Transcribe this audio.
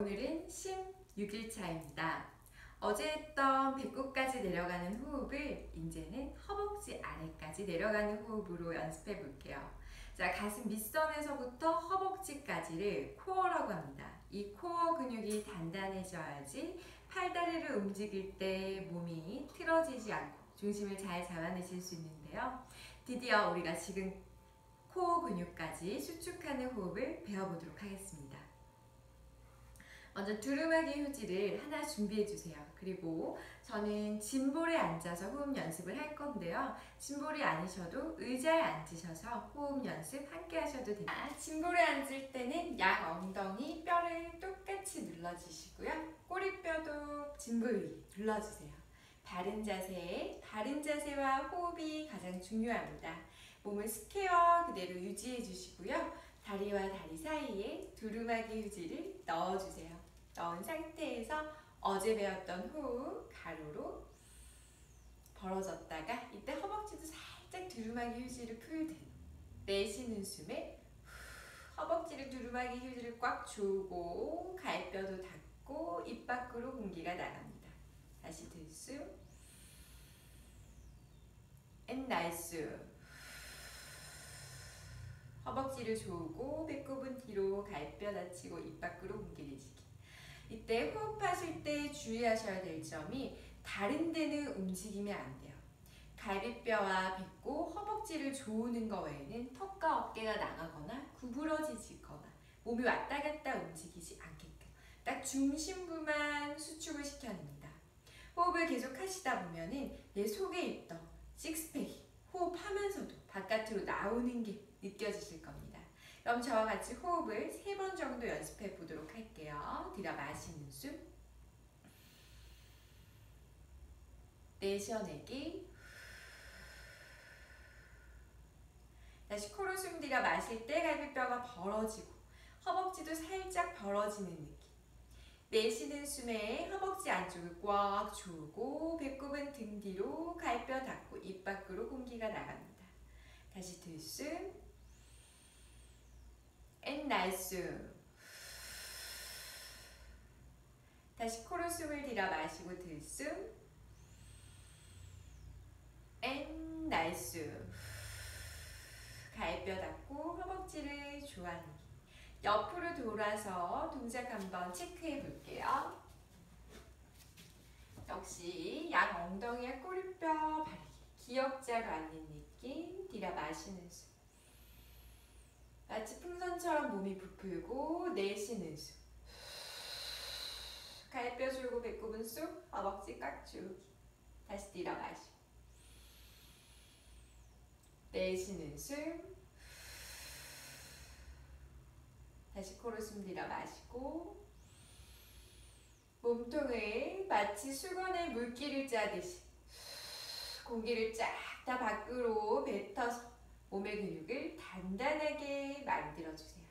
오늘은 16일차입니다. 어제 했던 배꼽까지 내려가는 호흡을 이제는 허벅지 아래까지 내려가는 호흡으로 연습해 볼게요. 자, 가슴 밑선에서부터 허벅지까지를 코어라고 합니다. 이 코어 근육이 단단해져야지 팔다리를 움직일 때 몸이 틀어지지 않고 중심을 잘 잡아내실 수 있는데요. 드디어 우리가 지금 코어 근육까지 수축하는 호흡을 배워보도록 하겠습니다. 먼저 두루마기 휴지를 하나 준비해 주세요. 그리고 저는 짐볼에 앉아서 호흡 연습을 할 건데요. 짐볼이 아니셔도 의자에 앉으셔서 호흡 연습 함께 하셔도 됩니다. 짐볼에 앉을 때는 양 엉덩이 뼈를 똑같이 눌러주시고요. 꼬리뼈도 짐볼 위 눌러주세요. 바른 자세, 바른 자세와 호흡이 가장 중요합니다. 몸을 스퀘어 그대로 유지해 주시고요. 다리와 다리 사이에 두루마기 휴지를 넣어주세요. 넣은 상태에서 어제 배웠던 호흡 가로로 벌어졌다가 이때 허벅지도 살짝 두루마기 휴지를 풀듯 내쉬는 숨에 허벅지를 두루마기 휴지를 꽉 조고 갈뼈도 닫고 입 밖으로 공기가 나갑니다. 다시 들숨 앤 날숨 허벅지를 조고 배꼽은 뒤로 갈뼈 닫히고 입 밖으로 내쉬기 이때 호흡하실 때 주의하셔야 될 점이 다른 데는 움직이면 안 돼요. 갈비뼈와 배꼽, 허벅지를 조우는 것 외에는 턱과 어깨가 나가거나 구부러지거나 몸이 왔다 갔다 움직이지 않게끔 딱 중심부만 수축을 시켜냅니다. 호흡을 계속 하시다 보면 은 내 속에 있던 식스팩이 호흡하면서도 바깥으로 나오는 게 느껴지실 겁니다. 그럼 저와 같이 호흡을 세 번 정도 연습해 보도록 할게요. 들여 마시는 숨. 내쉬어내기. 다시 코로 숨 들여 마실 때 갈비뼈가 벌어지고 허벅지도 살짝 벌어지는 느낌. 내쉬는 숨에 허벅지 안쪽을 꽉 조고 배꼽은 등 뒤로 갈뼈 닫고 입 밖으로 공기가 나갑니다. 다시 들숨. 앤 날숨. 다시 코로 숨을 들여 마시고 들숨. 앤 날숨. 갈뼈 닫고 허벅지를 조아내기. 옆으로 돌아서 동작 한번 체크해 볼게요. 역시 양 엉덩이와 꼬리뼈 바르기. 기역자로 앉는 느낌. 들여 마시는 숨. 마치 풍선처럼 몸이 부풀고 내쉬는 숨. 갈뼈 줄고 배꼽은 쑥, 허벅지 꽉 주기. 다시 들여 마시고. 내쉬는 숨. 다시 코로 숨 들여 마시고. 몸통을 마치 수건에 물기를 짜듯이 공기를 쫙 다 밖으로 뱉어서 몸의 근육을 단단하게 만들어주세요.